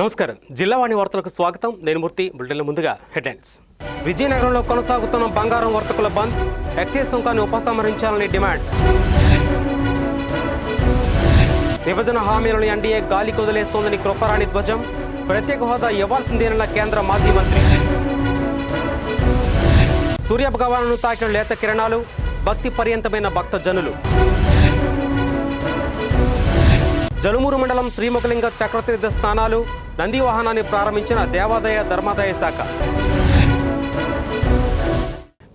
నమస్కారం. జిల్లావాణి వార్తలకు స్వాగతం. నేను మూర్తి. బులెటిన్ల ముందుగా హెడ్లైన్స్. విజయనగరంలో కొనసాగుతున్న బంగారం వర్తకుల బంద్. Excise సుంకాన్ని ఉపసంహరించాలని demand. విభజన హామీలను ఎన్డీఏ గాలి కుదిలేస్తోందని కృపరాణి ధ్వజం. ప్రత్యేక హోదా ఇవ్వాల్సిందేనన్న కేంద్ర మాజీ మంత్రి. సూర్య భగవాను తాకిన లేత కిరణాలు భక్తి పర్యంతమైన భక్త జనులు జలుమూరు మండలం శ్రీముఖలింగ చక్రతీర్థ స్నానాలు నంది వాహనాన్ని ప్రారంభించిన దేవాదాయ ధర్మాదాయ శాఖ.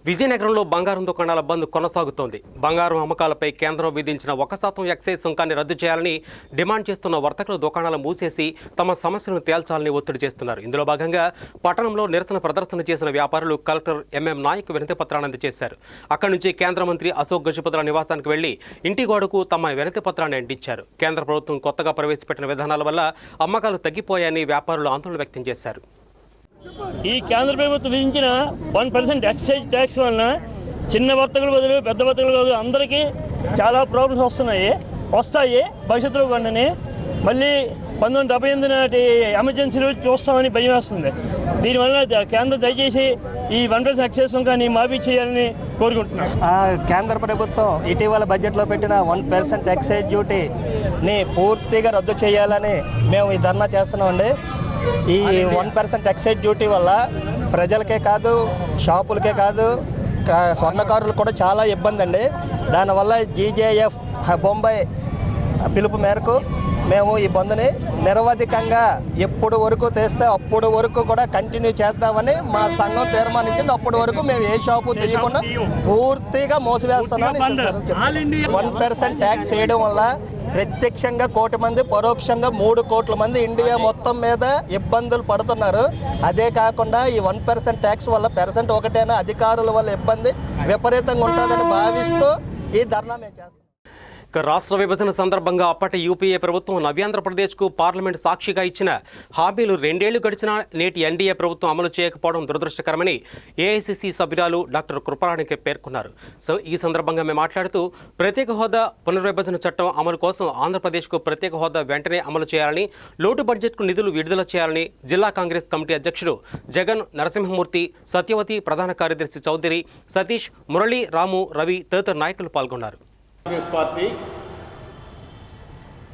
విజయనగరంలో బంగారం దుకాణాల బంద్ కొనసాగుతోంది. బంగారం అమ్మకాలపై కేంద్రం విధించిన ఒక శాతం ఎక్సైజ్ సుంకాన్ని రద్దు చేయాలని డిమాండ్ చేస్తున్న వర్తకులు దుకాణాలు మూసేసి తమ సమస్యలను తేల్చాలని ఒత్తిడి చేస్తున్నారు. ఇందులో భాగంగా పట్టణంలో నిరసన ప్రదర్శన చేసిన వ్యాపారులు కలెక్టర్ ఎంఎం నాయక్ వినతి పత్రాన్ని అందజేశారు. అక్కడి నుంచి కేంద్ర మంత్రి అశోక్ గజపతుల నివాసానికి వెళ్ళి ఇంటి గోడకు తమ వినతి పత్రాన్ని అంటించారు కేంద్ర ప్రభుత్వం కొత్తగా ప్రవేశపెట్టిన విధానాల వల్ల అమ్మకాలు తగ్గిపోయాయని వ్యాపారులు ఆందోళన వ్యక్తం చేశారు. ఈ కేంద్ర ప్రభుత్వం విధించిన వన్ పర్సెంట్ ఎక్సైజ్ ట్యాక్స్ వలన చిన్న వర్తకులు బదులు పెద్ద వర్తకులు బదులు అందరికీ చాలా ప్రాబ్లమ్స్ వస్తున్నాయి. వస్తాయి. భవిష్యత్తులో కొండని మళ్ళీ పంతొమ్మిది డెబ్బై ఎనిమిది నాటి ఎమర్జెన్సీలు చూస్తామని భయం వేస్తుంది. దీనివల్ల కేంద్రం దయచేసి ఈ వన్ పర్సెంట్ ఎక్సైజ్ కానీ మాఫీ చేయాలని కోరుకుంటున్నాను ఆ, కేంద్ర ప్రభుత్వం ఇటీవల బడ్జెట్లో పెట్టిన వన్ పర్సెంట్ ఎక్సైజ్ డ్యూటీని పూర్తిగా రద్దు చేయాలని మేము ఈ ధర్నా చేస్తున్నామండి. ఈ వన్ పర్సెంట్ ఎక్సైజ్ డ్యూటీ వల్ల ప్రజలకే కాదు షాపులకే కాదు స్వర్ణకారులు స్వర్ణకారులకు కూడా చాలా ఇబ్బంది అండి. దానివల్ల జీజేఎఫ్ బొంబాయి పిలుపు మేరకు మేము ఈ బంద్ని నిరవధికంగా ఎప్పుడు వరకు తెస్తే అప్పుడు వరకు కూడా కంటిన్యూ చేద్దామని మా సంఘం తీర్మానించింది. అప్పటి వరకు మేము ఏ షాపు తీయకుండా పూర్తిగా మోసివేస్తున్నామని వన్ పర్సెంట్ ట్యాక్స్ వేయడం వల్ల ప్రత్యక్షంగా కోటి మంది పరోక్షంగా మూడు కోట్ల మంది ఇండియా మొత్తం మీద ఇబ్బందులు పడుతున్నారు. అదే కాకుండా ఈ వన్ పర్సెంట్ ట్యాక్స్ వల్ల పర్సెంట్ ఒకటైనా? అధికారుల వల్ల ఇబ్బంది విపరీతంగా ఉంటుందని భావిస్తూ ఈ ధర్నా మేము చేస్తాం. రాష్ట్ర విభజన సందర్భంగా అప్పటి యూపీఏ ప్రభుత్వం నవ్యాంధ్రప్రదేశ్కు పార్లమెంట్ సాక్షిగా ఇచ్చిన హామీలు రెండేళ్ళు గడిచినా నేటి ఎన్డీఏ ప్రభుత్వం అమలు చేయకపోవడం దురదృష్టకరమని ఏఐసిసి సభ్యురాలు డాక్టర్ కృపరాణికి పేర్కొన్నారు. సో ఈ సందర్భంగా మేము మాట్లాడుతూ ప్రత్యేక హోదా పునర్విభజన చట్టం అమలు కోసం ఆంధ్రప్రదేశ్కు ప్రత్యేక హోదా వెంటనే అమలు చేయాలని లోటు బడ్జెట్కు నిధులు విడుదల చేయాలని జిల్లా కాంగ్రెస్ కమిటీ అధ్యక్షుడు జగన్ నరసింహమూర్తి సత్యవతి ప్రధాన కార్యదర్శి చౌదరి సతీష్ మురళి రాము రవి తదితర నాయకులు పాల్గొన్నారు. కాంగ్రెస్ పార్టీ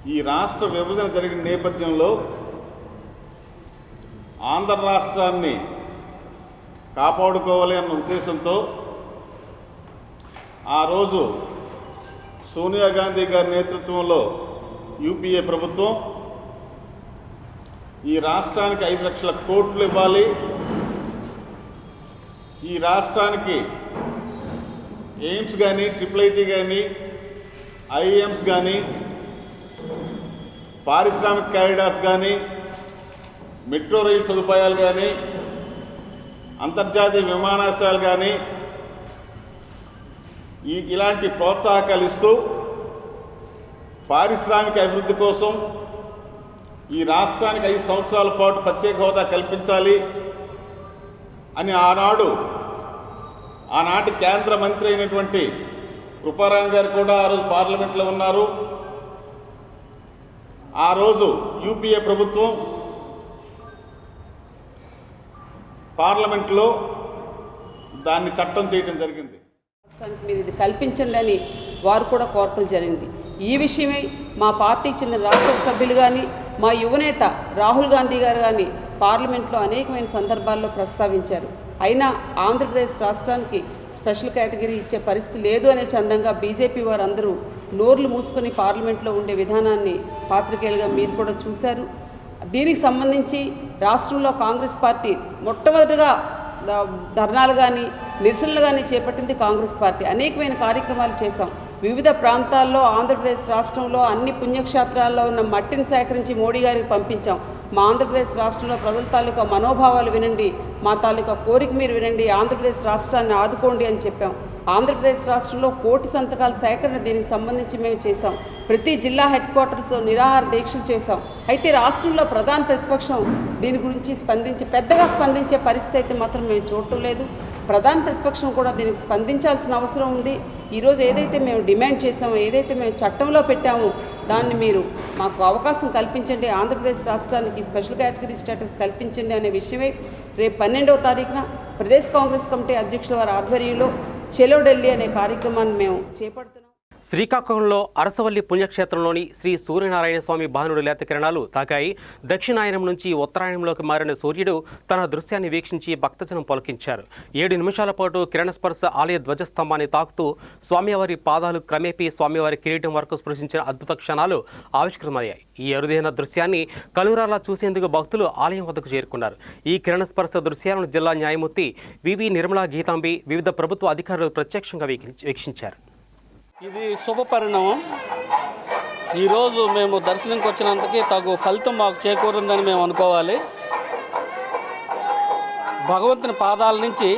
ఈ రాష్ట్ర విభజన జరిగిన నేపథ్యంలో ఆంధ్ర రాష్ట్రాన్ని కాపాడుకోవాలి అన్న ఉద్దేశంతో ఆ రోజు సోనియా గాంధీ గారి నేతృత్వంలో యూపీఏ ప్రభుత్వం ఈ రాష్ట్రానికి ఐదు లక్షల కోట్లు ఇవ్వాలి. ఈ రాష్ట్రానికి ఎయిమ్స్ కానీ ట్రిపుల్ ఐటీ కానీ ఐఎమ్స్ కానీ పారిశ్రామిక క్యారిడార్స్ కానీ మెట్రో రైలు సదుపాయాలు కానీ అంతర్జాతీయ విమానాశ్రయాలు కానీ ఈ ఇలాంటి ప్రోత్సాహకాలు ఇస్తూ పారిశ్రామిక అభివృద్ధి కోసం ఈ రాష్ట్రానికి ఐదు సంవత్సరాల పాటు ప్రత్యేక హోదా కల్పించాలి అని ఆనాడు ఆనాటి కేంద్ర మంత్రి అయినటువంటి కృపారాయణ గారు కూడా ఆ రోజు పార్లమెంట్లో ఉన్నారు. ఆ రోజు యూపీఏ ప్రభుత్వం పార్లమెంట్లో దాన్ని చట్టం చేయడం జరిగింది. రాష్ట్రానికి మీరు ఇది కల్పించండి వారు కూడా కోరటం జరిగింది. ఈ విషయమే మా పార్టీకి చెందిన రాష్ట్ర సభ్యులు కానీ మా యువనేత రాహుల్ గాంధీ గారు కానీ పార్లమెంట్లో అనేకమైన సందర్భాల్లో ప్రస్తావించారు. అయినా ఆంధ్రప్రదేశ్ రాష్ట్రానికి స్పెషల్ కేటగిరీ ఇచ్చే పరిస్థితి లేదు అనే చందంగా బీజేపీ వారందరూ నోర్లు మూసుకొని పార్లమెంట్లో ఉండే విధానాన్ని పాత్రికేయులుగా మీరు కూడా చూశారు. దీనికి సంబంధించి రాష్ట్రంలో కాంగ్రెస్ పార్టీ మొట్టమొదటిగా ధర్నాలు కానీ నిరసనలు కానీ చేపట్టింది కాంగ్రెస్ పార్టీ. అనేకమైన కార్యక్రమాలు చేశాం. వివిధ ప్రాంతాల్లో ఆంధ్రప్రదేశ్ రాష్ట్రంలో అన్ని పుణ్యక్షేత్రాల్లో ఉన్న మట్టిని సేకరించి మోడీ గారికి పంపించాం. మా ఆంధ్రప్రదేశ్ రాష్ట్రంలో ప్రజల తాలూకా మనోభావాలు వినండి. మా తాలూకా కోరిక మీరు వినండి. ఆంధ్రప్రదేశ్ రాష్ట్రాన్ని ఆదుకోండి అని చెప్పాం. ఆంధ్రప్రదేశ్ రాష్ట్రంలో కోటి సంతకాల సేకరణ దీనికి సంబంధించి మేము చేశాం. ప్రతి జిల్లా హెడ్ క్వార్టర్స్లో నిరాహార దీక్షలు చేశాం. అయితే రాష్ట్రంలో ప్రధాన ప్రతిపక్షం దీని గురించి స్పందించి పెద్దగా స్పందించే పరిస్థితి అయితే మాత్రం మేము చూడటం లేదు. ప్రధాన ప్రతిపక్షం కూడా దీనికి స్పందించాల్సిన అవసరం ఉంది. ఈరోజు ఏదైతే మేము డిమాండ్ చేసామో ఏదైతే మేము చట్టంలో పెట్టామో దాన్ని మీరు మాకు అవకాశం కల్పించండి. ఆంధ్రప్రదేశ్ రాష్ట్రానికి స్పెషల్ కేటగిరీ స్టేటస్ కల్పించండి అనే విషయమే రేపు పన్నెండవ తారీఖున ప్రదేశ్ కాంగ్రెస్ కమిటీ అధ్యక్షుల వారి ఆధ్వర్యంలో చెలో ఢిల్లీ అనే కార్యక్రమాన్ని మేము చేపడుతున్నాం. శ్రీకాకుళంలో అరసవల్లి పుణ్యక్షేత్రంలోని శ్రీ సూర్యనారాయణ స్వామి భానుడు లేత కిరణాలు తాకాయి. దక్షిణాయనం నుంచి ఉత్తరాయణంలోకి మారిన సూర్యుడు తన దృశ్యాన్ని వీక్షించి భక్తజనం పొలకించారు. ఏడు నిమిషాల పాటు కిరణస్పర్శ ఆలయ ధ్వజస్తంభాన్ని తాకుతూ స్వామివారి పాదాలు క్రమేపీ స్వామివారి కిరీటం వరకు స్పృశించిన అద్భుత క్షణాలు ఆవిష్కృతమయ్యాయి. ఈ అరుదైన దృశ్యాన్ని కలురాలా చూసేందుకు భక్తులు ఆలయం వద్దకు చేరుకున్నారు. ఈ కిరణస్పర్శ దృశ్యాలను జిల్లా న్యాయమూర్తి వివి నిర్మలా గీతాంబి వివిధ ప్రభుత్వ అధికారులు ప్రత్యక్షంగా వీక్షించారు. ఇది శుభ పరిణామం ఈరోజు మేము దర్శనంకి వచ్చినంతకి తగు ఫలితం మాకు చేకూరిందని మేము అనుకోవాలి. భగవంతుని పాదాల నుంచి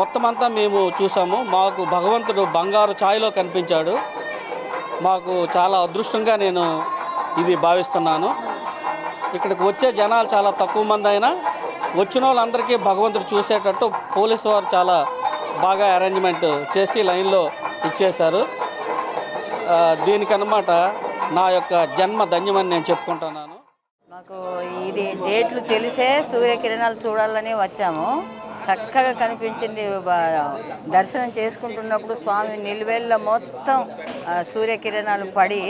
మొత్తం అంతా మేము చూసాము. మాకు భగవంతుడు బంగారు ఛాయలో కనిపించాడు. మాకు చాలా అదృష్టంగా నేను ఇది భావిస్తున్నాను. ఇక్కడికి వచ్చే జనాలు చాలా తక్కువ మంది అయినా వచ్చిన వాళ్ళందరికీ భగవంతుడు చూసేటట్టు పోలీసు వారు చాలా బాగా అరేంజ్మెంట్ చేసి లైన్లో ఇచ్చేశారు. దీనికన్నమాట నా యొక్క జన్మ ధన్యమని నేను చెప్పుకుంటున్నాను. మాకు ఇది డేట్లు తెలిసే సూర్యకిరణాలు చూడాలని వచ్చాము. చక్కగా కనిపించింది దర్శనం చేసుకుంటున్నప్పుడు స్వామి నిలువెల్ల మొత్తం సూర్యకిరణాలు పడి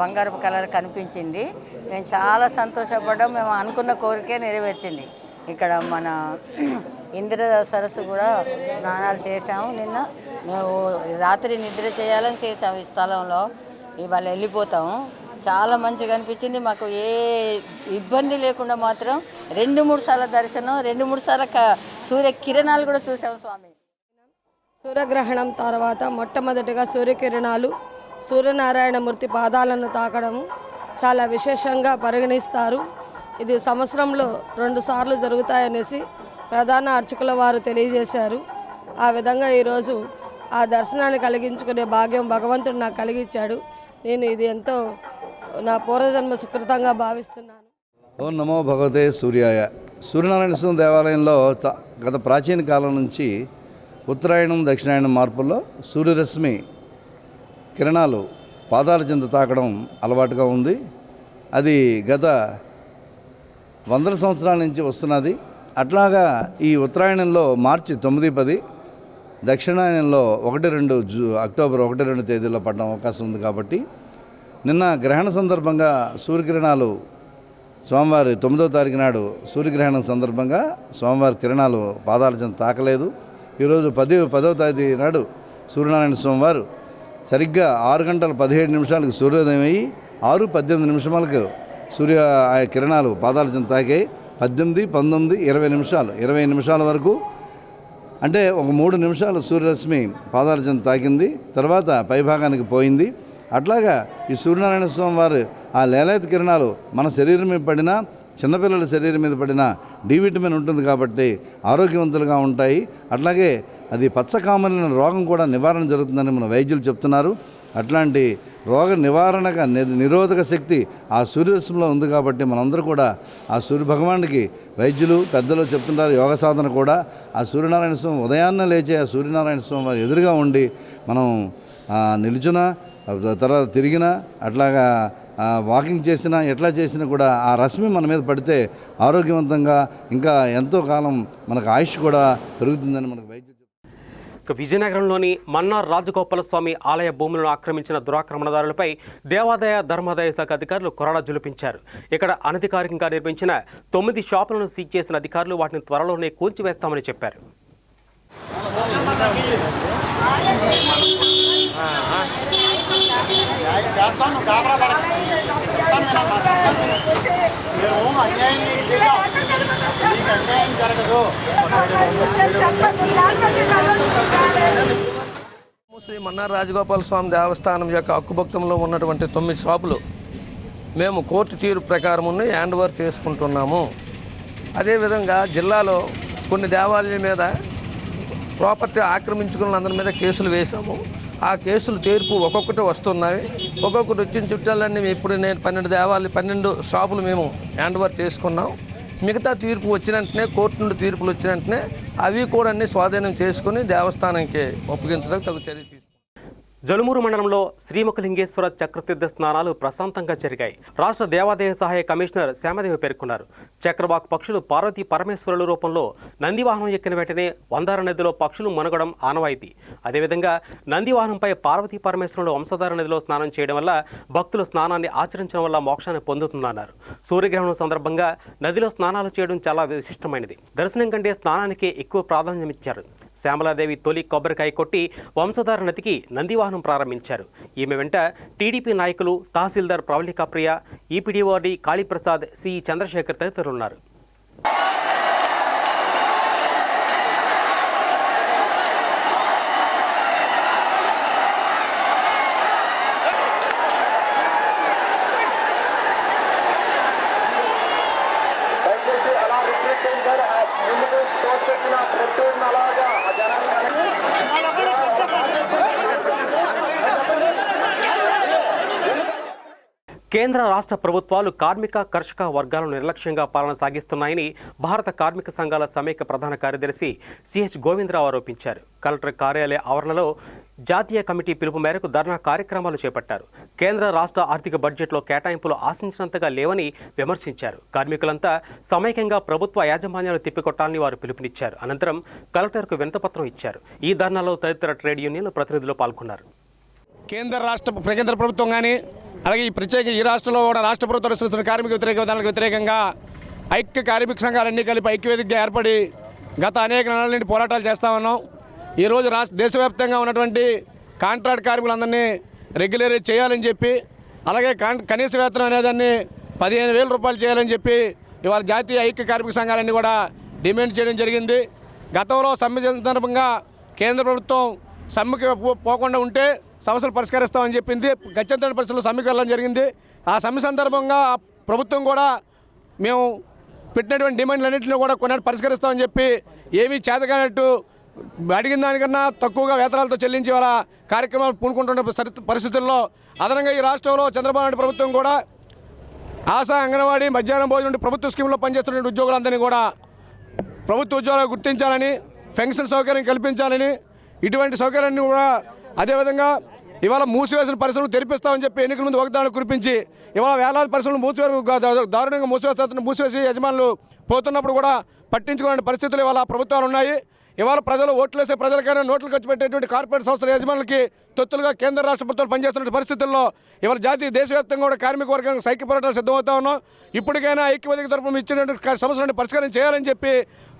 బంగారపు కలర్ కనిపించింది. మేము చాలా సంతోషపడ్డాం మేము అనుకున్న కోరికే నెరవేర్చింది. ఇక్కడ మన ఇంద్ర సరస్సు కూడా స్నానాలు చేసాము నిన్న మేము రాత్రి నిద్ర చేయాలని చేసాము ఈ స్థలంలో. ఇవాళ వెళ్ళిపోతాము. చాలా మంచిగా అనిపించింది. మాకు ఏ ఇబ్బంది లేకుండా మాత్రం రెండు మూడు సార్ల దర్శనం రెండు మూడు సార్ల సూర్య కిరణాలు కూడా చూసాము స్వామి. సూర్యగ్రహణం తర్వాత మొట్టమొదటిగా సూర్యకిరణాలు సూర్యనారాయణమూర్తి పాదాలను తాకడము చాలా విశేషంగా పరిగణిస్తారు. ఇది సంవత్సరంలో రెండు సార్లు జరుగుతాయనేసి ప్రధాన అర్చకుల వారు తెలియజేశారు. ఆ విధంగా ఈరోజు ఆ దర్శనాన్ని కలిగించుకునే భాగ్యం భగవంతుడు నాకు కలిగించాడు నేను ఇది ఎంతో నా పూర్వజన్మ సుకృతంగా భావిస్తున్నాను. ఓం నమో భగవతే సూర్యాయ. సూర్యనారాయణ స్వామి దేవాలయంలో గత ప్రాచీన కాలం నుంచి ఉత్తరాయణం దక్షిణాయనం మార్పుల్లో సూర్యరశ్మి కిరణాలు పాదాల చెంత తాకడం అలవాటుగా ఉంది. అది గత వందల సంవత్సరాల నుంచి వస్తున్నది. అట్లాగా ఈ ఉత్తరాయణంలో మార్చి తొమ్మిది పది దక్షిణాయనంలో ఒకటి రెండు జూ అక్టోబర్ ఒకటి రెండు తేదీల్లో పడడం అవకాశం ఉంది కాబట్టి నిన్న గ్రహణ సందర్భంగా సూర్యకిరణాలు స్వామివారి తొమ్మిదో తారీఖు నాడు సూర్యగ్రహణం సందర్భంగా స్వామివారి కిరణాలు పాదాల తాకలేదు. ఈరోజు పది పదో తేదీ నాడు సూర్యనారాయణ స్వామివారు సరిగ్గా ఆరు గంటల పదిహేడు నిమిషాలకు సూర్యోదయం అయ్యి ఆరు పద్దెనిమిది నిమిషాలకు సూర్య ఆ కిరణాలు పాదాల తాకాయి పద్దెనిమిది పంతొమ్మిది ఇరవై నిమిషాలు. ఇరవై నిమిషాల వరకు అంటే ఒక మూడు నిమిషాలు సూర్యరశ్మి పాదాల తాకింది తర్వాత పైభాగానికి పోయింది. అట్లాగా ఈ సూర్యనారాయణ స్వామి వారు ఆ లేలాయత కిరణాలు మన శరీరం మీద పడినా చిన్నపిల్లల శరీరం మీద పడిన డి విటమిన్ ఉంటుంది కాబట్టి ఆరోగ్యవంతులుగా ఉంటాయి. అట్లాగే అది పచ్చకామలిన రోగం కూడా నివారణ జరుగుతుందని మన వైద్యులు చెప్తున్నారు. అట్లాంటి రోగ నివారణగా నిరోధక శక్తి ఆ సూర్యరశ్మిలో ఉంది కాబట్టి మనందరూ కూడా ఆ సూర్య భగవానుడికి వైద్యులు పెద్దలు చెప్తుంటారు యోగ సాధన కూడా. ఆ సూర్యనారాయణ స్వామి ఉదయాన్నే లేచే ఆ సూర్యనారాయణ స్వామి వారి ఎదురుగా ఉండి మనం ఆ, తర్వాత తిరిగినా అట్లాగా వాకింగ్ చేసినా ఎట్లా చేసినా కూడా ఆ రశ్మి మన మీద పడితే ఆరోగ్యవంతంగా ఇంకా ఎంతో కాలం మనకు ఆయుష్ కూడా పెరుగుతుందని మనకు వైద్యులు విజయనగరంలోని మన్నార్ రాజగోపాల స్వామి ఆలయ భూములను ఆక్రమించిన దురాక్రమణదారులపై దేవాదాయ ధర్మాదాయ శాఖ అధికారులు కొరడా జులిపించారు. ఇక్కడ అనధికారికంగా నిర్మించిన తొమ్మిది షాపులను సీజ్ చేసిన అధికారులు వాటిని త్వరలోనే కూల్చివేస్తామని చెప్పారు. శ్రీ మన్నార్ రాజగోపాల స్వామి దేవస్థానం యొక్క హక్కుభక్తంలో ఉన్నటువంటి తొమ్మిది షాపులు మేము కోర్టు తీరు ప్రకారం హ్యాండ్ ఓవర్ చేసుకుంటున్నాము. అదేవిధంగా జిల్లాలో కొన్ని దేవాలయం మీద ప్రాపర్టీ ఆక్రమించుకున్న అందరి మీద కేసులు వేశాము. ఆ కేసులు తీర్పు ఒక్కొక్కటి వస్తున్నాయి. ఒక్కొక్కటి వచ్చిన చుట్టాలన్నీ ఇప్పుడు నేను పన్నెండు దేవాలయ పన్నెండు షాపులు మేము హ్యాండ్ ఓవర్ చేసుకున్నాం. మిగతా తీర్పు వచ్చిన వెంటనే కోర్టు నుండి తీర్పులు వచ్చిన వెంటనే అవి కూడా అన్ని స్వాధీనం చేసుకుని దేవస్థానానికి ఒప్పగించడానికి తగు చర్య జలుమూరు మండలంలో శ్రీముఖలింగేశ్వర చక్రతీర్థ స్నానాలు ప్రశాంతంగా జరిగాయి. రాష్ట్ర దేవాదాయ సహాయ కమిషనర్ శ్యామదేవి పేర్కొన్నారు. చక్రవాక్ పక్షులు పార్వతీ పరమేశ్వరుల రూపంలో నందివాహనం ఎక్కిన వెంటనే వందార నదిలో పక్షులు మునగడం ఆనవాయితీ. అదేవిధంగా నందివాహనంపై పార్వతీ పరమేశ్వరులు వంశధార నదిలో స్నానం చేయడం వల్ల భక్తులు స్నానాన్ని ఆచరించడం వల్ల మోక్షాన్ని పొందుతుందన్నారు. సూర్యగ్రహణం సందర్భంగా నదిలో స్నానాలు చేయడం చాలా విశిష్టమైనది. దర్శనం కంటే స్నానానికి ఎక్కువ ప్రాధాన్యమిచ్చారు. శ్యామలాదేవి తొలి కొబ్బరికాయ కొట్టి వంశధార నదికి నందివాహనం ప్రారంభించారు. ఈమె వెంట టీడీపీ నాయకులు తహసీల్దార్ ప్రవళికాప్రియ ఈపీడీఓడి కాళీప్రసాద్ సి. చంద్రశేఖర్ తదితరులున్నారు. కేంద్ర రాష్ట్ర ప్రభుత్వాలు కార్మిక కర్షక వర్గాలను నిర్లక్ష్యంగా పాలన సాగిస్తున్నాయని భారత కార్మిక సంఘాల సమైక్య ప్రధాన కార్యదర్శి సిహెచ్ గోవిందరావు ఆరోపించారు. కలెక్టర్ కార్యాలయ ఆవరణలో జాతీయ కమిటీ పిలుపు మేరకు ధర్నా కార్యక్రమాలు చేపట్టారు. కేంద్ర రాష్ట్ర ఆర్థిక బడ్జెట్లో కేటాయింపులు ఆశించినంతగా లేవని విమర్శించారు. కార్మికులంతా సమైక్యంగా ప్రభుత్వ యాజమాన్యాలు తిప్పికొట్టాలని వారు పిలుపునిచ్చారు. అనంతరం కలెక్టర్కు వినతపత్రం ఇచ్చారు. ఈ ధర్నాలో తదితర ట్రేడ్ యూనియన్ల ప్రతినిధులు పాల్గొన్నారు. కేంద్ర రాష్ట్ర కేంద్ర ప్రభుత్వం కానీ అలాగే ఈ ప్రత్యేక ఈ రాష్ట్రంలో కూడా రాష్ట్ర ప్రభుత్వం నడుస్తున్న కార్మిక వ్యతిరేక విధానాలకు వ్యతిరేకంగా ఐక్య కార్మిక సంఘాలన్నీ కలిపి ఐక్యవేదికగా ఏర్పడి గత అనేక నెలల నుండి పోరాటాలు చేస్తా ఉన్నాం. ఈరోజు రాష్ట్ర దేశవ్యాప్తంగా ఉన్నటువంటి కాంట్రాక్ట్ కార్మికులందరినీ రెగ్యులర్ చేయాలని చెప్పి అలాగే కాన్ కనీస వేతనం అనేదాన్ని పదిహేను వేల రూపాయలు చేయాలని చెప్పి ఇవాళ జాతీయ ఐక్య కార్మిక సంఘాలన్నీ కూడా డిమాండ్ చేయడం జరిగింది. గతంలో సమ్మె సందర్భంగా కేంద్ర ప్రభుత్వం సమ్మెకి పో- పోకుండా ఉంటే సమస్యలు పరిష్కరిస్తామని చెప్పింది. గత్యంతర పరిస్థితుల్లో సమ్మెకి వెళ్ళడం జరిగింది. ఆ సమ్మె సందర్భంగా ప్రభుత్వం కూడా మేము పెట్టినటువంటి డిమాండ్లన్నింటినీ కూడా కొన్నాడు పరిష్కరిస్తామని చెప్పి ఏమీ చేతగానట్టు అడిగిన దానికన్నా తక్కువగా వేతనాలతో చెల్లించి వాళ్ళ కార్యక్రమాలు పూనుకుంటున్న సరి- పరిస్థితుల్లో అదనంగా ఈ రాష్ట్రంలో చంద్రబాబు నాయుడు ప్రభుత్వం కూడా ఆశా అంగన్వాడీ మధ్యాహ్నం భోజనం ప్రభుత్వ స్కీమ్లో పనిచేస్తున్న ఉద్యోగులందరినీ కూడా ప్రభుత్వ ఉద్యోగాలు గుర్తించాలని పెన్షన్ సౌకర్యం కల్పించాలని ఇటువంటి సౌకర్యాన్ని కూడా అదేవిధంగా ఇవాళ మూసివేసిన పరిశ్రమలు తెరిపిస్తామని చెప్పి ఎన్నికల ముందు వాగ్దానం కురిపించి ఇవాళ వేలాది పరిశ్రమలు మూసివేరు దారుణంగా మూసివేస్తున్న మూసివేసి యజమానులు పోతున్నప్పుడు కూడా పట్టించుకునే పరిస్థితులు ఇవాళ ప్రభుత్వాలు ఉన్నాయి. ఇవాళ ప్రజలు ఓట్లేసే ప్రజలకైనా నోట్లు ఖర్చు పెట్టేటువంటి కార్పొరేట్ సంస్థల యజమానులకి తొత్తులుగా కేంద్ర రాష్ట్ర ప్రభుత్వాలు పనిచేస్తున్న పరిస్థితుల్లో ఇవాళ జాతీయ దేశవ్యాప్తంగా కూడా కార్మిక వర్గానికి సైక్య పోరాటాలు సిద్ధమవుతా ఉన్నాం. ఇప్పటికైనా ఐక్యవేదిక తరఫున ఇచ్చినటువంటి సమస్యలను పరిష్కారం చేయాలని చెప్పి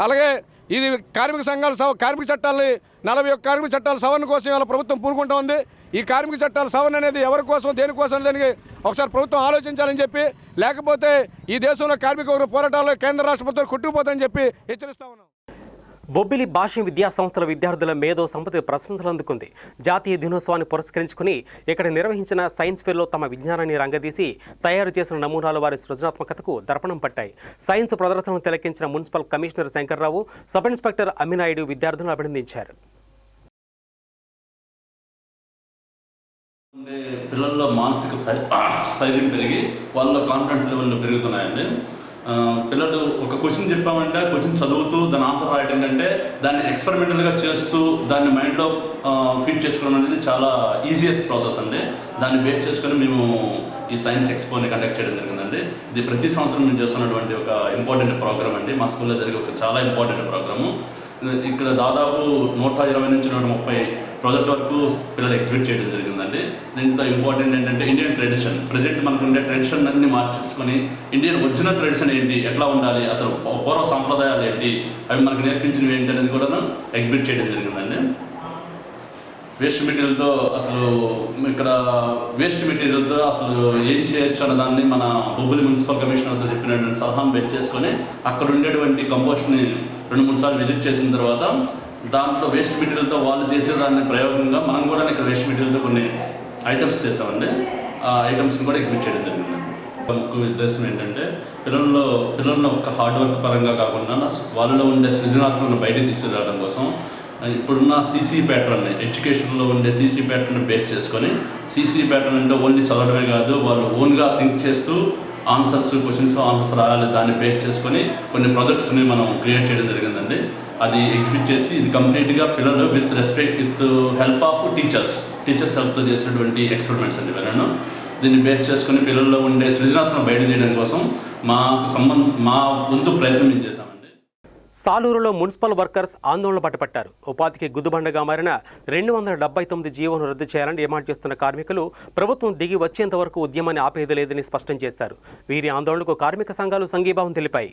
అలాగే ఇది కార్మిక సంఘాలు సవ కార్మిక చట్టాలని నలభై ఒక్క కార్మిక చట్టాల సవరణ కోసం ఇవాళ ప్రభుత్వం పూనుకుంటా ఉంది. ఈ కార్మిక చట్టాల సవరణ అనేది ఎవరి కోసం దేనికోసం దానికి ఒకసారి ప్రభుత్వం ఆలోచించాలని చెప్పి లేకపోతే ఈ దేశంలో కార్మిక పోరాటాల్లో కేంద్ర రాష్ట్ర ప్రభుత్వం కొట్టుకుపోతాయని చెప్పి హెచ్చరిస్తా ఉన్నాం. బొబ్బిలి భాష విద్యా సంస్థల విద్యార్థుల మేధో సంపత్తి ప్రశంసలు అందుకుంది. జాతీయ దినోత్సవాన్ని పురస్కరించుకుని ఇక్కడ నిర్వహించిన సైన్స్ ఫేర్లో తమ విజ్ఞానాన్ని రంగదీసి తయారు చేసిన నమూనాలు వారి సృజనాత్మకతకు దర్పణం పట్టాయి. సైన్స్ ప్రదర్శనను తిలకించిన municipal commissioner Shankar Rao sub inspector Amminaidu విద్యార్థులను అభినందించారు. పిల్లల్లో మానసిక స్థైర్యం పెరిగి వాళ్ళ కాన్ఫిడెన్స్ లెవెల్ పెరుగుతున్నాయండి. పిల్లలు ఒక క్వశ్చన్ చెప్పామంటే క్వశ్చన్ చదువుతూ దాని ఆన్సర్ రాయటం కంటే దాన్ని ఎక్స్పెరిమెంటల్గా చేస్తూ దాన్ని మైండ్లో ఫిట్ చేసుకోవడం అనేది చాలా ఈజియెస్ట్ ప్రాసెస్ అండి. దాన్ని బేస్ చేసుకొని మేము ఈ సైన్స్ ఎక్స్పోని కండక్ట్ చేయడం జరిగిందండి. ఇది ప్రతి సంవత్సరం మేము చేస్తున్నటువంటి ఒక ఇంపార్టెంట్ ప్రోగ్రామ్ అండి. మా స్కూల్లో జరిగే ఒక చాలా ఇంపార్టెంట్ ప్రోగ్రాము ఇక్కడ దాదాపు నూట ఇరవై నుంచి నూట ముప్పై ప్రాజెక్ట్ వరకు పిల్లలు ఎగ్జిబిట్ చేయడం జరిగింది. ఇంకా ఇంపార్టెంట్ ఏంటంటే ఇండియన్ ట్రెడిషన్ ప్రజెంట్ మనకు ఉండే ట్రెడిషన్ అన్ని మార్చేసుకొని ఇండియన్ ఒరిజినల్ ట్రెడిషన్ ఏంటి? ఎట్లా ఉండాలి? అసలు పూర్వ సాంప్రదాయాలు ఏంటి? అవి మనకు నేర్పించినవి ఏంటి అనేది కూడా ఎగ్జిబిట్ చేయడం జరిగిందండి. వేస్ట్ మెటీరియల్తో అసలు ఇక్కడ వేస్ట్ మెటీరియల్తో అసలు ఏం చేయొచ్చు అన్న దాన్ని మన బొబ్బులి మున్సిపల్ కమిషనర్తో చెప్పినటువంటి సలహాను బేస్ చేసుకొని అక్కడ ఉండేటువంటి కంపోస్ట్ని రెండు మూడు సార్లు విజిట్ చేసిన తర్వాత దాంట్లో వేస్ట్ మెటీరియల్తో వాళ్ళు చేసే దాన్ని ప్రయోగంగా మనం కూడా ఇక్కడ వేస్ట్ మెటీరియల్తో కొన్ని ఐటమ్స్ చేసామండి. ఆ ఐటమ్స్ని కూడా ఎగ్జిబిట్ చేయడం జరిగింది. ముఖ్య ఉద్దేశం ఏంటంటే పిల్లల్లో పిల్లల్లో ఒక హార్డ్ వర్క్ పరంగా కాకుండా వాళ్ళలో ఉండే సృజనాత్మకను బయటకు తీసుకురావడం కోసం ఇప్పుడున్న సీసీ ప్యాటర్న్ని ఎడ్యుకేషన్లో ఉండే సీసీ ప్యాటర్న్ బేస్ చేసుకొని సీసీ ప్యాటర్న్ అంటే ఓన్లీ చదవడమే కాదు వాళ్ళు ఓన్గా థింక్ చేస్తూ ఆన్సర్స్ క్వశ్చన్స్ ఆన్సర్స్ రాయాలి దాన్ని బేస్ చేసుకొని కొన్ని ప్రాజెక్ట్స్ని మనం క్రియేట్ చేయడం జరిగిందండి. అది ఎగ్జిబిట్ చేసి ఇది కంప్లీట్గా పిల్లలు with respect with help of teachers teachers హెల్ప్తో చేసినటువంటి ఎక్స్పెరిమెంట్స్ అండి ఇవన్నీ. దీన్ని బేస్ చేసుకుని పిల్లల్లో ఉండే సృజనాత్మక బయట కోసం మా సంబంధ మా వంతు ప్రయత్నం మేము చేశామండి. సాలూరులో మున్సిపల్ వర్కర్స్ ఆందోళన పట్టుపట్టారు. ఉపాధికి గుద్దుబండగా మారిన రెండు వందల డెబ్బై తొమ్మిది జీవోను రద్దు చేయాలని డిమాండ్ చేస్తున్న కార్మికులు ప్రభుత్వం దిగి వచ్చేంత వరకు ఉద్యమాన్ని ఆపేది లేదని స్పష్టం చేశారు. వీరి ఆందోళనకు కార్మిక సంఘాలు సంఘీభావం తెలిపాయి.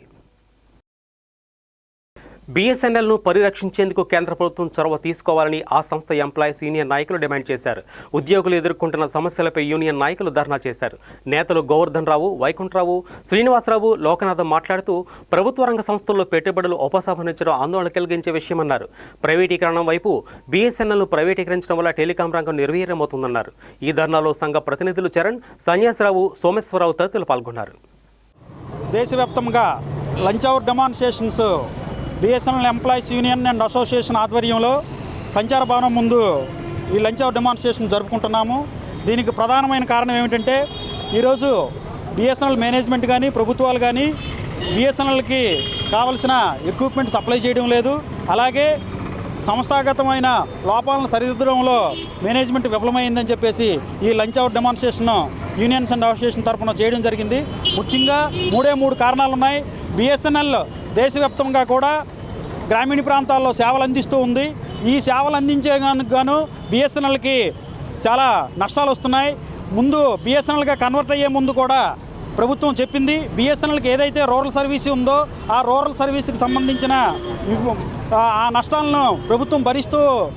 బీఎస్ఎన్ఎల్ను పరిరక్షించేందుకు కేంద్ర ప్రభుత్వం చొరవ తీసుకోవాలని ఆ సంస్థ ఎంప్లాయీస్ యూనియన్ నాయకులు డిమాండ్ చేశారు. ఉద్యోగులు ఎదుర్కొంటున్న సమస్యలపై యూనియన్ నాయకులు ధర్నా చేశారు. నేతలు గోవర్ధన్ రావు వైకుంఠరావు శ్రీనివాసరావు లోకనాథం మాట్లాడుతూ ప్రభుత్వ రంగ సంస్థల్లో పెట్టుబడులు ఉపసంహరించడం ఆందోళన కలిగించే విషయమన్నారు. ప్రైవేటీకరణం వైపు బీఎస్ఎన్ఎల్ను ప్రైవేటీకరించడం వల్ల టెలికాం రంగం నిర్వీర్యమవుతుందన్నారు. ఈ ధర్నాలో సంఘ ప్రతినిధులు చరణ్ సన్యాసరావు సోమేశ్వరరావు తదితరులు పాల్గొన్నారు. దేశవ్యాప్తంగా lunch hour demonstrations BSNL employees union and association ఆధ్వర్యంలో సంచార భవనం ముందు ఈ లంచ్ అవర్ డెమాన్స్ట్రేషన్ జరుపుకుంటున్నాము. దీనికి ప్రధానమైన కారణం ఏమిటంటే ఈరోజు బిఎస్ఎన్ఎల్ మేనేజ్మెంట్ కానీ ప్రభుత్వాలు కానీ బిఎస్ఎన్ఎల్కి కావలసిన ఎక్విప్మెంట్ సప్లై చేయడం లేదు. అలాగే సంస్థాగతమైన లోపాలను సరిదిద్దడంలో మేనేజ్మెంట్ విఫలమైందని చెప్పేసి ఈ lunch hour demonstration unions and association తరఫున చేయడం జరిగింది. ముఖ్యంగా మూడే మూడు కారణాలు ఉన్నాయి బిఎస్ఎన్ఎల్ దేశవ్యాప్తంగా కూడా గ్రామీణ ప్రాంతాల్లో సేవలు అందిస్తూ ఉంది. ఈ సేవలు అందించే గాను బిఎస్ఎన్ఎల్కి చాలా నష్టాలు వస్తున్నాయి. ముందు బిఎస్ఎన్ఎల్గా కన్వర్ట్ అయ్యే ముందు కూడా ప్రభుత్వం చెప్పింది బిఎస్ఎన్ఎల్కి ఏదైతే రూరల్ సర్వీస్ ఉందో ఆ రూరల్ సర్వీస్కి సంబంధించిన ఆ- నష్టాలను ప్రభుత్వం భరిస్తూ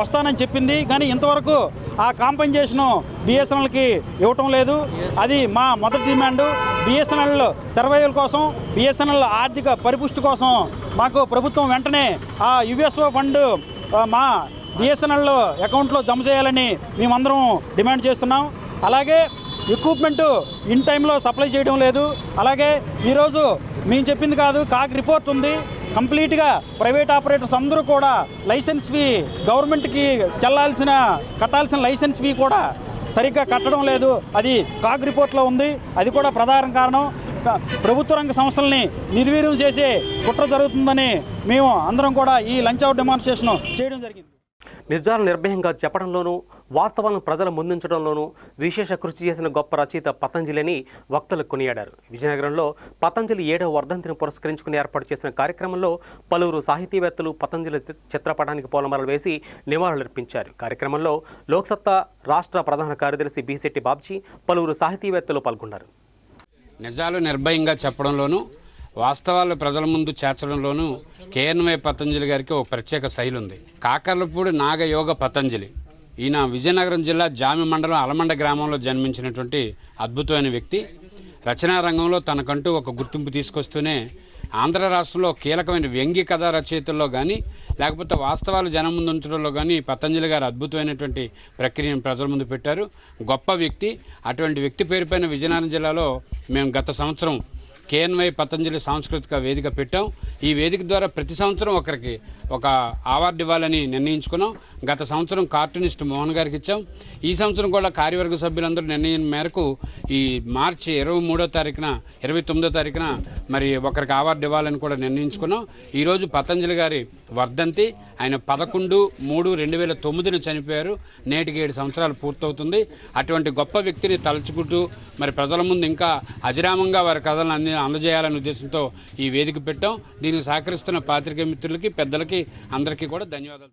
వస్తానని చెప్పింది. కానీ ఇంతవరకు ఆ కాంపెన్సేషను బిఎస్ఎన్ఎల్కి ఇవ్వటం లేదు. అది మా మొదటి డిమాండ్. బిఎస్ఎన్ఎల్ సర్వైవల్ కోసం బిఎస్ఎన్ఎల్ ఆర్థిక పరిపుష్టి కోసం మాకు ప్రభుత్వం వెంటనే ఆ యుఎస్ఓ ఫండ్ మా బిఎస్ఎన్ఎల్ అకౌంట్లో జమ చేయాలని మేమందరం డిమాండ్ చేస్తున్నాం. అలాగే ఎక్విప్మెంట్ ఇన్ టైంలో సప్లై చేయడం లేదు. అలాగే ఈరోజు మేము చెప్పింది కాదు కాక్ రిపోర్ట్ ఉంది. కంప్లీట్గా ప్రైవేట్ ఆపరేటర్స్ అందరూ కూడా లైసెన్స్ ఫీ గవర్నమెంట్కి చెల్లాల్సిన కట్టాల్సిన లైసెన్స్ ఫీ కూడా సరిగ్గా కట్టడం లేదు. అది కాగ్ రిపోర్ట్లో ఉంది. అది కూడా ప్రధాన కారణం. ప్రభుత్వ రంగ సంస్థల్ని నిర్వీర్యం చేసే కుట్ర జరుగుతుందని మేము అందరం కూడా ఈ లంచ్ అవుట్ డెమాన్స్ట్రేషన్ చేయడం జరిగింది. నిజాలు నిర్భయంగా చెప్పడంలోనూ వాస్తవాలను ప్రజల ముందుంచడంలోనూ విశేష కృషి చేసిన గొప్ప రచయిత పతంజలిని వక్తలు కొనియాడారు. విజయనగరంలో పతంజలి ఏడవ వర్ధంతిని పురస్కరించుకుని ఏర్పాటు చేసిన కార్యక్రమంలో పలువురు సాహితీవేత్తలు పతంజలి చిత్రపటానికి పూలమాలలు వేసి నివాళులర్పించారు. కార్యక్రమంలో లోక్సత్తా రాష్ట్ర ప్రధాన కార్యదర్శి బిశెట్టి బాబ్జీ పలువురు సాహితీవేత్తలు పాల్గొన్నారు. నిజాలు నిర్భయంగా చెప్పడంలోనూ వాస్తవాలు ప్రజల ముందు చేర్చడంలోనూ కేఎన్వై పతంజలి గారికి ఒక ప్రత్యేక శైలి ఉంది కాకర్లపూడి నాగయోగ పతంజలి. ఈయన విజయనగరం జిల్లా జామి మండలం అలమండ గ్రామంలో జన్మించినటువంటి అద్భుతమైన వ్యక్తి. రచనా రంగంలో తనకంటూ ఒక గుర్తింపు తీసుకొస్తూనే ఆంధ్ర రాష్ట్రంలో కీలకమైన వ్యంగ్య కథా రచయితల్లో కానీ లేకపోతే వాస్తవాలు జనం ముందు ఉంచడంలో కానీ పతంజలి గారు అద్భుతమైనటువంటి ప్రక్రియను ప్రజల ముందు పెట్టారు. గొప్ప వ్యక్తి. అటువంటి వ్యక్తి పేరుపైన విజయనగరం జిల్లాలో మేము గత సంవత్సరం కేఎన్వై పతంజలి సాంస్కృతిక వేదిక పెట్టాం. ఈ వేదిక ద్వారా ప్రతి సంవత్సరం ఒకరికి ఒక అవార్డు ఇవ్వాలని నిర్ణయించుకున్నాం. గత సంవత్సరం కార్టూనిస్ట్ మోహన్ గారికి ఇచ్చాం. ఈ సంవత్సరం కూడా కార్యవర్గ సభ్యులందరూ నిర్ణయం మేరకు ఈ మార్చి ఇరవై మూడో తారీఖున ఇరవై తొమ్మిదో తారీఖున మరి ఒకరికి అవార్డు ఇవ్వాలని కూడా నిర్ణయించుకున్నాం. ఈరోజు పతంజలి గారి వర్ధంతి. ఆయన పదకొండు మూడు రెండు వేల తొమ్మిదిన చనిపోయారు. నేటికి ఏడు సంవత్సరాలు పూర్తవుతుంది. అటువంటి గొప్ప వ్యక్తిని తలుచుకుంటూ మరి ప్రజల ముందు ఇంకా అజరామంగా వారి కథలను అంది అందజేయాలనే ఉద్దేశంతో ఈ వేదిక పెట్టాం. దీనికి సహకరిస్తున్న పాత్రికేయ మిత్రులకి పెద్దలకి అందరికీ కూడా ధన్యవాదాలు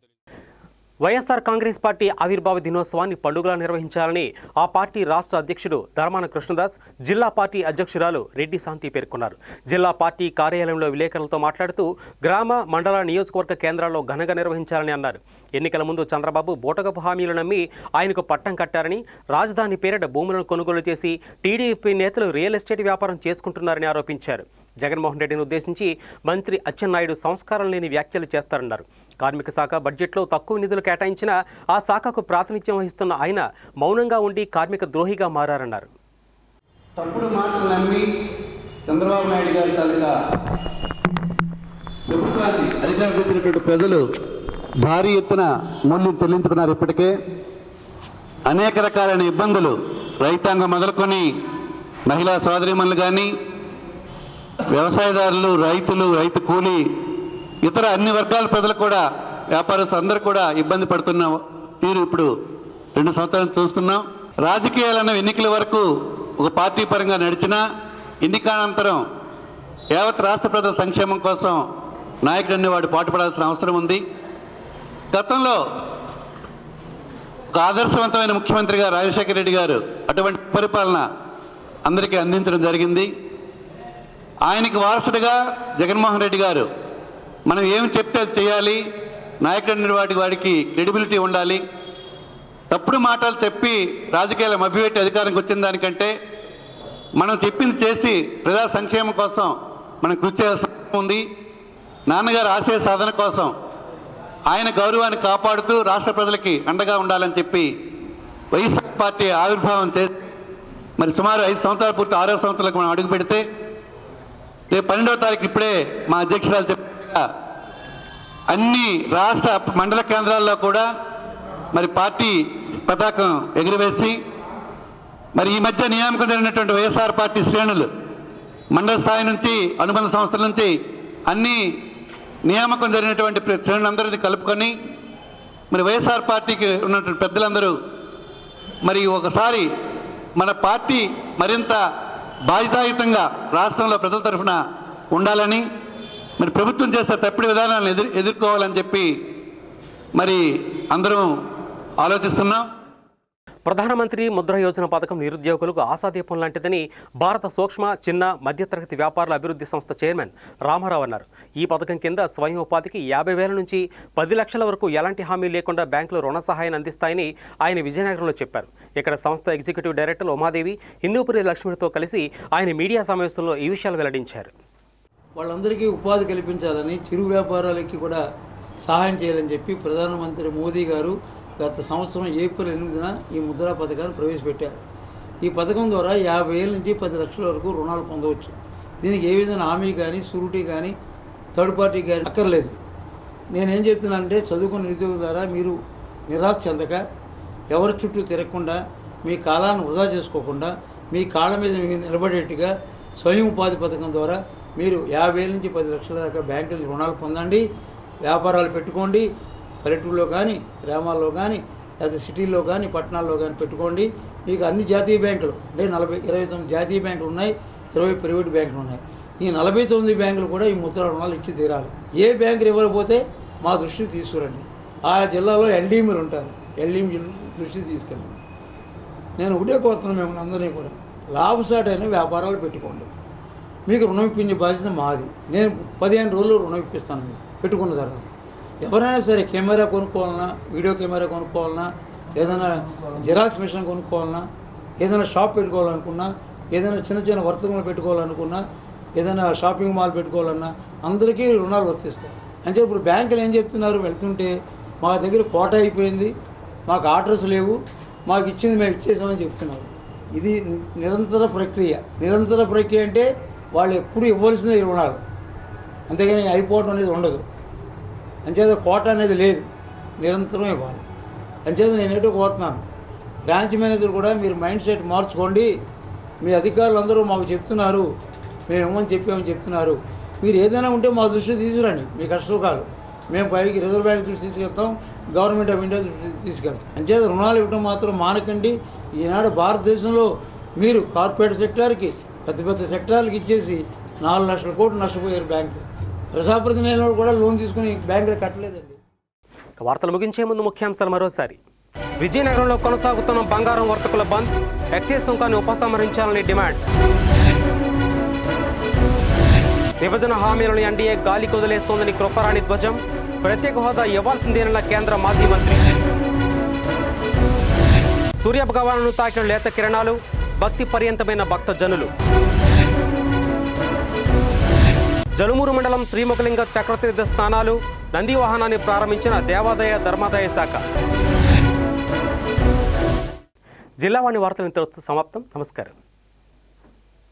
వైఎస్ఆర్ కాంగ్రెస్ పార్టీ ఆవిర్భావ దినోత్సవాన్ని పండుగలా నిర్వహించాలని ఆ పార్టీ రాష్ట్ర అధ్యక్షుడు ధర్మాన కృష్ణదాస్ జిల్లా పార్టీ అధ్యక్షురాలు రెడ్డి శాంతి పేర్కొన్నారు. జిల్లా పార్టీ కార్యాలయంలో విలేకరులతో మాట్లాడుతూ గ్రామ మండల నియోజకవర్గ కేంద్రాల్లో ఘనంగా నిర్వహించాలని అన్నారు. ఎన్నికల ముందు చంద్రబాబు బూటకపు హామీలు నమ్మి ఆయనకు పట్టం కట్టారని రాజధాని పేరిట భూములను కొనుగోలు చేసి టీడీపీ నేతలు రియల్ ఎస్టేట్ వ్యాపారం చేసుకుంటున్నారని ఆరోపించారు. జగన్మోహన్ రెడ్డిని ఉద్దేశించి మంత్రి అచ్చెన్నాయుడు సంస్కారం లేని వ్యాఖ్యలు చేస్తారన్నారు. కార్మిక శాఖ బడ్జెట్లో తక్కువ నిధులు కేటాయించిన ఆ శాఖకు ప్రాతినిధ్యం వహిస్తున్న ఆయన మౌనంగా ఉండి కార్మిక ద్రోహిగా మారారన్నారు. తప్పుడు మాటలు నమ్మి చంద్రబాబు నాయుడు గారి తాలూకా ప్రభుత్వాన్ని అధికారులు ప్రజలు భారీ ఎత్తున మూల్యం చెల్లించుకున్నారు ఇప్పటికే. అనేక రకాలైన ఇబ్బందులు రైతాంగం మొదలుకొని మహిళా సోదరిమణులు కానీ వ్యవసాయదారులు రైతులు రైతు కూలీ ఇతర అన్ని వర్గాల ప్రజలు కూడా వ్యాపారస్తులు అందరూ కూడా ఇబ్బంది పడుతున్న తీరు ఇప్పుడు రెండు సంవత్సరాలు చూస్తున్నాం. రాజకీయాలన్న ఎన్నికల వరకు ఒక పార్టీ పరంగా నడిచినా ఎన్నికానంతరం యావత్ రాష్ట్ర ప్రజల సంక్షేమం కోసం నాయకుడిని వాడు పాటుపడాల్సిన అవసరం ఉంది. గతంలో ఒక ఆదర్శవంతమైన ముఖ్యమంత్రిగా రాజశేఖర రెడ్డి గారు అటువంటి పరిపాలన అందరికీ అందించడం జరిగింది. ఆయనకి వారసుడిగా జగన్మోహన్ రెడ్డి గారు మనం ఏమి చెప్తే అది చేయాలి? నాయకుడి వాటి వాడికి క్రెడిబిలిటీ ఉండాలి. తప్పుడు మాటలు చెప్పి రాజకీయాలు మభ్యపెట్టి అధికారానికి వచ్చిన దానికంటే మనం చెప్పింది చేసి ప్రజా సంక్షేమం కోసం మనం కృషి చేయాల్సిన ఉంది. నాన్నగారు ఆశయ సాధన కోసం ఆయన గౌరవాన్ని కాపాడుతూ రాష్ట్ర ప్రజలకి అండగా ఉండాలని చెప్పి వైఎస్ఆర్ పార్టీ ఆవిర్భావం చేసి మరి సుమారు ఐదు సంవత్సరాల పూర్తి ఆరో సంవత్సరాలకు మనం అడుగు పెడితే రేపు పన్నెండవ తారీఖు ఇప్పుడే మా అధ్యక్షురాలు చెప్పినట్టుగా అన్ని రాష్ట్ర మండల కేంద్రాల్లో కూడా మరి పార్టీ పతాకం ఎగురవేసి మరి ఈ మధ్య నియామకం జరిగినటువంటి వైఎస్ఆర్ పార్టీ శ్రేణులు మండల స్థాయి నుంచి అనుబంధ సంస్థల నుంచి అన్ని నియామకం జరిగినటువంటి ప్ర- శ్రేణులందరినీ కలుపుకొని మరి వైఎస్ఆర్ పార్టీకి ఉన్నటువంటి పెద్దలందరూ మరి ఒకసారి మన పార్టీ మరింత బాధ్యతాయుతంగా రాష్ట్రంలో ప్రజల తరఫున ఉండాలని మరి ప్రభుత్వం చేసే తప్పుడు విధానాలను ఎదురు ఎదుర్కోవాలని చెప్పి మరి అందరం ఆలోచిస్తున్నాం. ప్రధానమంత్రి ముద్ర యోజన పథకం నిరుద్యోగులకు ఆశాదీపం లాంటిదని భారత సూక్ష్మ చిన్న మధ్యతరగతి వ్యాపారుల అభివృద్ధి సంస్థ చైర్మన్ రామారావు అన్నారు. ఈ పథకం కింద స్వయం ఉపాధికి యాభై వేల నుంచి పది లక్షల వరకు ఎలాంటి హామీ లేకుండా బ్యాంకులు రుణ సహాయాన్ని అందిస్తాయని ఆయన విజయనగరంలో చెప్పారు. ఇక్కడ సంస్థ ఎగ్జిక్యూటివ్ డైరెక్టర్ ఉమాదేవి హిందూపురి లక్ష్మితో కలిసి ఆయన మీడియా సమావేశంలో ఈ విషయాలు వెల్లడించారు. వాళ్ళందరికీ ఉపాధి కల్పించాలని చిరు వ్యాపారాలకి కూడా సహాయం చేయాలని చెప్పి ప్రధానమంత్రి మోదీ గారు గత సంవత్సరం ఏప్రిల్ ఎనిమిదిన ఈ ముద్రా పథకాన్ని ప్రవేశపెట్టారు. ఈ పథకం ద్వారా యాభై ఏళ్ళ నుంచి పది లక్షల వరకు రుణాలు పొందవచ్చు. దీనికి ఏ విధమైన హామీ కానీ షూరిటీ కానీ థర్డ్ పార్టీ కానీ అక్కర్లేదు. నేనేం చెప్తున్నానంటే చదువుకున్న నిరుద్యోగుల ద్వారా మీరు నిరాశ చెందక ఎవరి చుట్టూ తిరగకుండా మీ కాలాన్ని వృధా చేసుకోకుండా మీ కాళ్ళ మీద మీరు నిలబడేట్టుగా స్వయం ఉపాధి పథకం ద్వారా మీరు యాభై వేల నుంచి పది లక్షల దాకా బ్యాంకులు రుణాలు పొందండి వ్యాపారాలు పెట్టుకోండి పల్లెటూరులో కానీ గ్రామాల్లో కానీ లేదా సిటీల్లో కానీ పట్టణాల్లో కానీ పెట్టుకోండి. మీకు అన్ని జాతీయ బ్యాంకులు అంటే నలభై ఇరవై తొమ్మిది జాతీయ బ్యాంకులు ఉన్నాయి ఇరవై ప్రైవేట్ బ్యాంకులు ఉన్నాయి. ఈ నలభై తొమ్మిది బ్యాంకులు కూడా ఈ ముద్ర రుణాలు ఇచ్చి తీరాలి. ఏ బ్యాంకులు ఇవ్వకపోతే మా దృష్టికి తీసుకురండి. ఆ జిల్లాలో ఎల్డీఎంలు ఉంటారు. ఎల్డీఎం దృష్టి తీసుకెళ్ళండి. నేను ఒకటే కోరుతున్నాను మిమ్మల్ని అందరినీ కూడా. లాభసాటైన వ్యాపారాలు పెట్టుకోండి. మీకు రుణం ఇప్పించే బాధ్యత మాది. నేను పదిహేను రోజులు రుణం ఇప్పిస్తాను. పెట్టుకున్న ధరను ఎవరైనా సరే కెమెరా కొనుక్కోవాలన్నా వీడియో కెమెరా కొనుక్కోవాలన్నా ఏదైనా జిరాక్స్ మిషన్ కొనుక్కోవాలన్నా ఏదైనా షాప్ పెట్టుకోవాలనుకున్నా ఏదైనా చిన్న చిన్న వర్తకములు పెట్టుకోవాలనుకున్నా ఏదైనా షాపింగ్ మాల్ పెట్టుకోవాలన్నా అందరికీ రుణాలు వర్తిస్తాయి. అంటే ఇప్పుడు బ్యాంకులు ఏం చెప్తున్నారు? వెళ్తుంటే మా దగ్గర కోట అయిపోయింది. మాకు ఆర్డర్స్ లేవు. మాకు ఇచ్చింది మేము ఇచ్చేసామని చెప్తున్నారు. ఇది నిరంతర ప్రక్రియ. నిరంతర ప్రక్రియ అంటే వాళ్ళు ఎప్పుడు ఇవ్వాల్సిందే ఉన్నారు అంతేగాని అయిపోవడం అనేది ఉండదు. అంచేత కోట అనేది లేదు. నిరంతరం ఇవ్వాలి. అంచేత నేను ఏంటో కోరుతున్నాను. బ్రాంచ్ మేనేజర్ కూడా మీరు మైండ్ సెట్ మార్చుకోండి. మీ అధికారులు అందరూ మాకు చెప్తున్నారు. మేము ఇవ్వమని చెప్పామని చెప్తున్నారు. మీరు ఏదైనా ఉంటే మా దృష్టి తీసుకురండి. మీ కష్టసుఖాలు. మేము పైకి రిజర్వ్ బ్యాంక్ దృష్టి తీసుకెళ్తాం. గవర్నమెంట్ ఆఫ్ ఇండియా దృష్టి తీసుకెళ్తాం. అంచేత రుణాలు ఇవ్వడం మాత్రం మానకండి. ఈనాడు భారతదేశంలో మీరు కార్పొరేట్ సెక్టార్కి పెద్ద పెద్ద సెక్టార్లకు ఇచ్చేసి నాలుగు లక్షల కోట్లు నష్టపోయారు బ్యాంకు. ప్రజాప్రతినిధులు వాళ్ళు కూడా లోన్ తీసుకుని బ్యాంకులో కట్టలేదండి. వార్తలు ముగించే ముందు ముఖ్యాంశాలు మరోసారి. విజయనగరంలో కొనసాగుతున్న బంగారం వర్తకుల బంద్ ఎక్సైజ్ సుంకాన్ని ఉపసంహరించాలని డిమాండ్. విభజన హామీలను ఎన్డీఏ గాలి కుదిలేస్తోందని కృపరాణి ధ్వజం ప్రత్యేక హోదా ఇవ్వాల్సిందేనన్న కేంద్ర మాజీ మంత్రి. సూర్యభగవాను తాకిన లేత కిరణాలు భక్తి పర్యంతమైన భక్త జనులు జలుమూరు మండలం శ్రీముఖలింగ చక్రతీర్థ స్థానాలు నంది వాహనాన్ని ప్రారంభించిన దేవాదాయ ధర్మాదాయ శాఖ. జిల్లావాణి వార్తలు ఇంతటితో సమాప్తం. నమస్కారం.